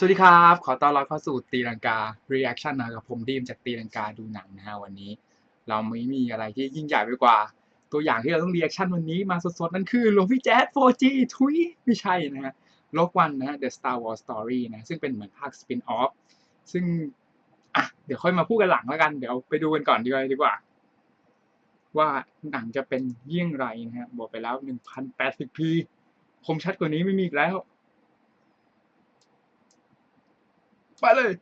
สวัสดีครับ ขอต้อนรับเข้าสู่ตีลังกา reaction นะครับผมดีมจากตีลังกาดูหนังนะฮะวันนี้ เราไม่มีอะไรที่ยิ่งใหญ่ไปกว่า ตัวอย่างที่เราต้อง reaction วันนี้มาสดๆ นั่นคือหลวงพี่แจ๊ด 4G ทุยไม่ใช่นะฮะโลกวันนะฮะ The Star Wars Story นะ ซึ่งเป็นเหมือนภาค spin off ซึ่งอะเดี๋ยวค่อยมาพูดกันหลังแล้วกัน เดี๋ยวไปดูกันก่อนดีกว่าดีกว่า ว่าหนังจะเป็นเยี่ยงไรนะฮะบอกไปแล้ว 1080p คมชัดกว่านี้ไม่มีอีกแล้ว ไปเลย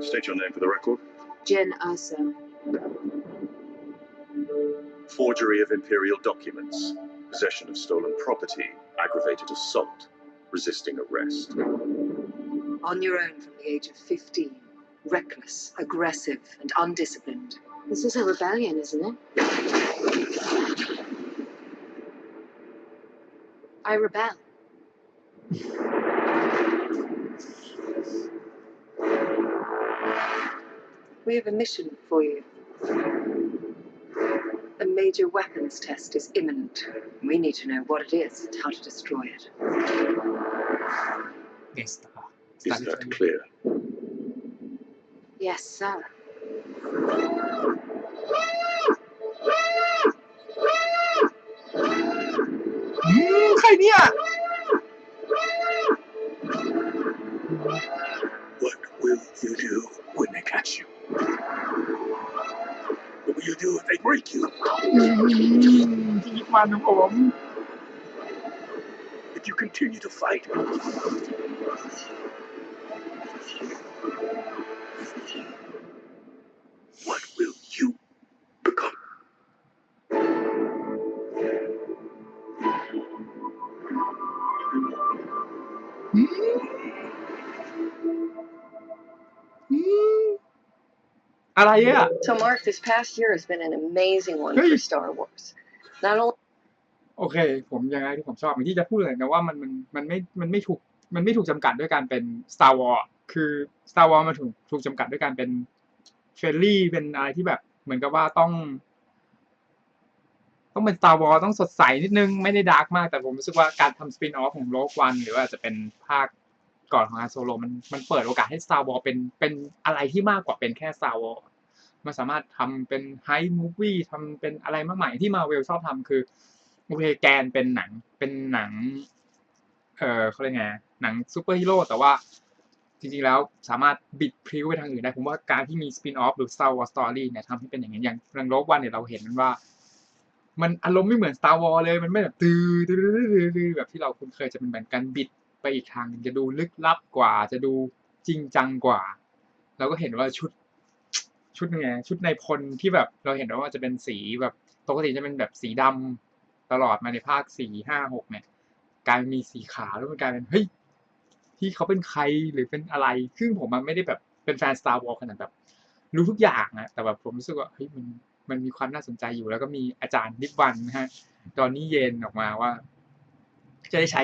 State your name for the record. Jen Urso. Forgery of imperial documents, possession of stolen property, aggravated assault, resisting arrest. On your own from the age of 15. Reckless, aggressive, and undisciplined. This is a rebellion, isn't it? I rebel. We have a mission for you. A major weapons test is imminent. We need to know what it is and how to destroy it. Yes, Star. Is that clear? Yes, sir. อืมใครเนี่ย What will you do when they catch you? What will you do if they break you? อืมพี่ยิปมันของผม If you continue to fight? อะไรอะ So, Mark, this past year has been an amazing one Hey. for Star Wars. Not only โอเค ผมยังไงที่ผมชอบอย่างที่จะพูดเลยนะว่ามันมันมันไม่มันไม่ถูกมันไม่ถูกจำกัดด้วยการเป็น Star Wars คือ Star Wars มันถูกถูกจำกัดด้วยการเป็นเฟรนลี่เป็นอะไรที่แบบ เหมือนกับว่าต้อง ต้องเป็น Star Wars ต้องสดใสนิดนึง ไม่ได้ดาร์กมากแต่ผมรู้สึกว่าการทำสปินออฟของโลกวันหรือว่าจะเป็นภาค ก่อนของอาโซโลมันมันเปิดโอกาสให้ Star Wars เป็นเป็นอะไรที่มากกว่าเป็นแค่ Star Wars มันสามารถทำเป็นไฮมูฟวี่ทำเป็นอะไรมากใหม่ที่มาเวลชอบทำคือโอเคแกนเป็นหนังเป็นหนัง เออเขาเรียกไงหนังซูเปอร์ฮีโร่แต่ว่าจริงๆแล้วสามารถบิดพลิ้วไปทางอื่นได้ผมว่าการที่มีสปินออฟหรือ Star Wars Story เนี่ยทำให้เป็นอย่างนั้อย่างเรื่องโลกวันเนี่ยเราเห็นมันว่า มันอารมณ์ไม่เหมือน Star Wars เลยมันไม่แบบตื้อตื้อตื้อตื้อตื้อแบบที่เราคุ้นเคยจะเป็นแบบการบิด ไปอีกทางจะดูลึกลับกว่า จะดูจริงจังกว่า เราก็เห็นว่าชุดชุดไงชุดในพลที่แบบเราเห็นว่าจะเป็นสีแบบปกติจะเป็นแบบสีดำตลอดมาในภาคสี่ห้าหกเนี่ยกลายมีสีขาวแล้วมันกลายเป็นเฮ้ยที่เขาเป็นใครหรือเป็นอะไร ซึ่งผมมันไม่ได้แบบเป็นแฟน Star Wars ขนาดแบบ รู้ทุกอย่างอะแต่แบบผมรู้สึกว่าเฮ้ยมันมันมีความน่าสนใจอยู่ แล้วก็มีอาจารย์นิบวันนะฮะตอนนี้เย็นออกมาว่า จะได้ใช้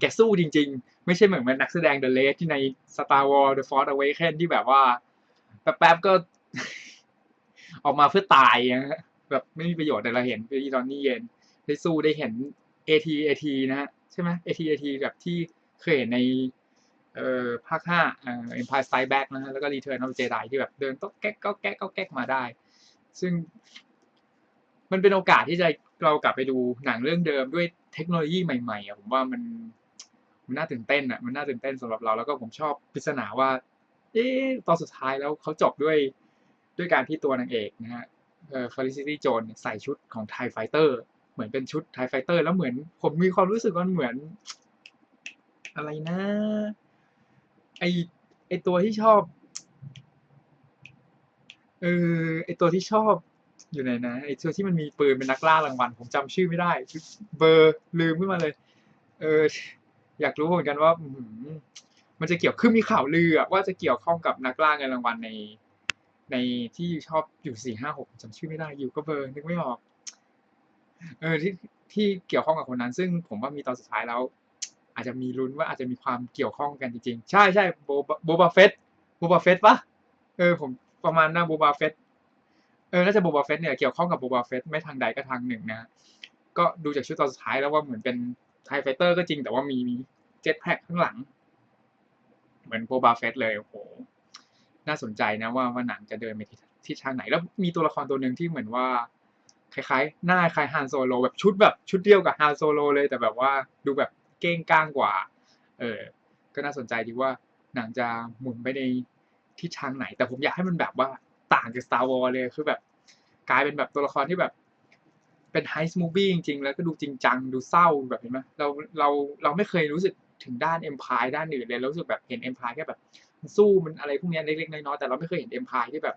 แกสู้จริง ๆ ไม่ใช่เหมือนนักแสดง The Race ที่ใน Star Wars The Force Awakens ที่แบบว่าแป๊บๆก็ ออกมาเพื่อตายนะฮะแบบไม่มีประโยชน์แต่เราเห็นที่ตอนนี้เย็นได้สู้ได้เห็น AT AT นะฮะใช่ไหม AT AT แบบที่เคยเห็นในเอ่อภาคห้าเอ่อ Empire Strikes Back นะฮะแล้วก็ Return of the Jedi ที่แบบเดินตอกแก๊กก็แก๊กก็แก๊กมาได้ ซึ่ง มันเป็นโอกาสที่จะเรากลับไปดูหนังเรื่องเดิมด้วยเทคโนโลยีใหม่ๆอะผมว่ามัน มันน่าตื่นเต้นอะมันน่าตื่นเต้นสำหรับเราแล้วก็ผมชอบปริศนาว่า เอ๊ะตอนสุดท้ายแล้วเขาจบด้วยด้วยการที่ตัวนางเอกนะฮะเอ่อ Felicity Jones เนี่ยใส่ชุดของ TIE Fighter เหมือนเป็นชุด TIE Fighter แล้วเหมือน ผมมีความรู้สึกว่ามันเหมือน อะไรนะ ไอไอตัวที่ชอบเออไอตัวที่ชอบอยู่ไหนนะไอตัวที่มันมีปืนเป็นนักล่ารางวัลผมจำชื่อไม่ได้เบอร์ลืมขึ้นมาเลย เออ อยากรู้เหมือนกันว่ามันจะเกี่ยวคือมีข่าวลือว่าจะเกี่ยวข้องกับนักล่าเงินรางวัลในในที่ชอบอยู่สี่ห้าหกจำชื่อไม่ได้อยู่ก็เบอร์นึกไม่ออก เออที่ที่เกี่ยวข้องกับคนนั้น ซึ่งผมว่ามีตอนสุดท้ายแล้ว อาจจะมีลุ้นว่าอาจจะมีความเกี่ยวข้องกันจริงๆ ใช่ใช่โบโบบาเฟตโบบาเฟตปะเออผมประมาณน่าโบบาเฟตเออน่าจะโบบาเฟสเนี่ยเกี่ยวข้องกับโบบาเฟสไม่ทางใดก็ทางหนึ่งนะ ก็ดูจากชุดตอนสุดท้ายแล้วว่าเหมือนเป็น ไทไฟเตอร์ก็จริงแต่ว่ามีเจ็ตแพ็คข้างหลัง เหมือนโบบาเฟสเลยโอ้โหน่าสนใจนะว่าว่าหนังจะเดินไปที่ทิศทางไหน แล้วมีตัวละครตัวหนึ่งที่เหมือนว่าคล้ายๆ หน้าคล้ายฮานโซโลแบบชุดแบบชุดเดียวกับฮานโซโลเลย แต่แบบว่าดูแบบเก้งก้างกว่า เออ ก็น่าสนใจดีว่าหนังจะหมุนไปในทิศทางไหน แต่ผมอยากให้มันแบบว่าต่างจาก Star Wars เลยคือแบบกลายเป็นแบบตัวละครที่แบบ เป็นไฮส์มูฟี่จริงๆ แล้วก็ดูจริงจัง ดูเศร้าแบบเห็นไหมเราเราเราไม่เคยรู้สึกถึงด้านเอ็มพายด้านอื่นเลยเรารู้สึกแบบเห็นเอ็มพายแค่แบบสู้มันอะไรพวกนี้เล็กๆน้อยๆแต่เราไม่เคยเห็นเอ็มพายที่แบบ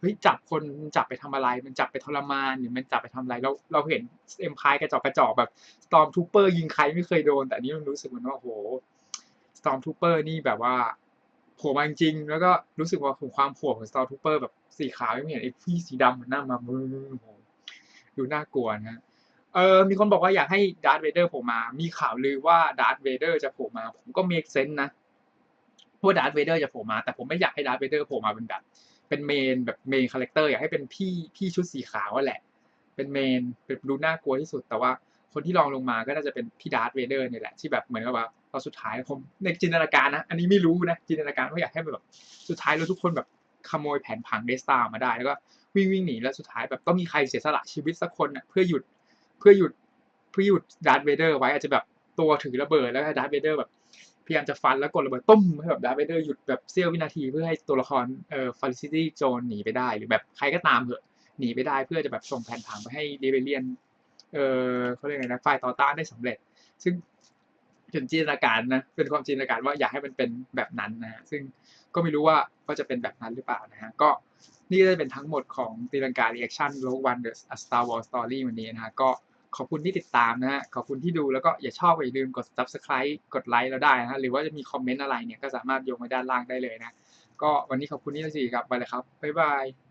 เฮ้ยจับคนจับไปทำอะไร มันจับไปทรมานหรือมันจับไปทำอะไรเราเราเห็นเอ็มพายกระจอกกระจอกแบบสตอมทูเปอร์ยิงใครไม่เคยโดน แต่นี้มันรู้สึกเหมือนว่าโอ้โหสตอมทูเปอร์นี่แบบว่าโผล่มาจริงๆแล้วก็รู้สึกว่าของความโผล่ของสตอมทูเปอร์แบบสีขาวไม่เห็นไอ้พี่สีดำมันหน้ามามือโห ดูน่ากลัวนะเออมีคนบอกว่าอยากให้ดาร์ธเวเดอร์โผล่มา มีข่าวลือว่าดาร์ธเวเดอร์จะโผล่มา ผมก็เมคเซนส์นะว่าดาร์ธเวเดอร์จะโผล่มา แต่ผมไม่อยากให้ดาร์ธเวเดอร์โผล่มาเป็นแบบเป็นเมนแบบเมนคาแรคเตอร์อยากให้เป็นพี่พี่ชุดสีขาวแหละ เป็นเมนเป็นดูน่ากลัวที่สุด แต่ว่าคนที่ลองลงมาก็น่าจะเป็นพี่ดาร์ธเวเดอร์เนี่ยแหละที่แบบเหมือนกับว่าตอนสุดท้ายผมในจินตนาการนะ อันนี้ไม่รู้นะจินตนาการว่าอยากให้แบบสุดท้ายแล้วทุกคนแบบขโมยแผนผังเดสตาร์มาได้แล้วก็ วิ่งวิ่งหนีแล้วสุดท้ายแบบต้องมีใครเสียสละชีวิตสักคนน่ะเพื่อหยุดเพื่อหยุดเพื่อหยุดดาร์ธเวเดอร์ไว้อาจจะแบบตัวถือระเบิดแล้วดาร์ธเวเดอร์แบบพยายามจะฟันแล้วกดระเบิดตุ้มให้แบบดาร์ธเวเดอร์หยุดแบบเสี้ยววินาทีเพื่อให้ตัวละครเอ่อฟาริซิตี้โจนหนีไปได้ หรือแบบใครก็ตามเถอะหนีไปได้เพื่อจะแบบส่งแผนผังไปให้เดเบเลียนเอ่อเขาเรียกไงนะฝ่ายต่อต้านได้สำเร็จ ซึ่งจนจินตนาการนะเป็นความจินตนาการว่าอยากให้มันเป็นแบบนั้นนะฮะซึ่งก็ไม่รู้ว่าก็จะเป็นแบบนั้นหรือเปล่านะฮะก็ นี่ก็จะเป็นทั้งหมดของตีลังการีแอคชั่นโลกวันเดอะสตาร์วอลสตอรี่วันนี้นะฮะก็ขอบคุณที่ติดตามนะฮะขอบคุณที่ดูแล้วก็อย่าชอบอย่าลืมกด subscribe กดไลค์เราได้นะฮะหรือว่าจะมีคอมเมนต์อะไรเนี่ยก็สามารถโยงไว้ด้านล่างได้เลยนะ ก็วันนี้ขอบคุณที่ท่าสี่ครับไปเลยครับบ๊ายบาย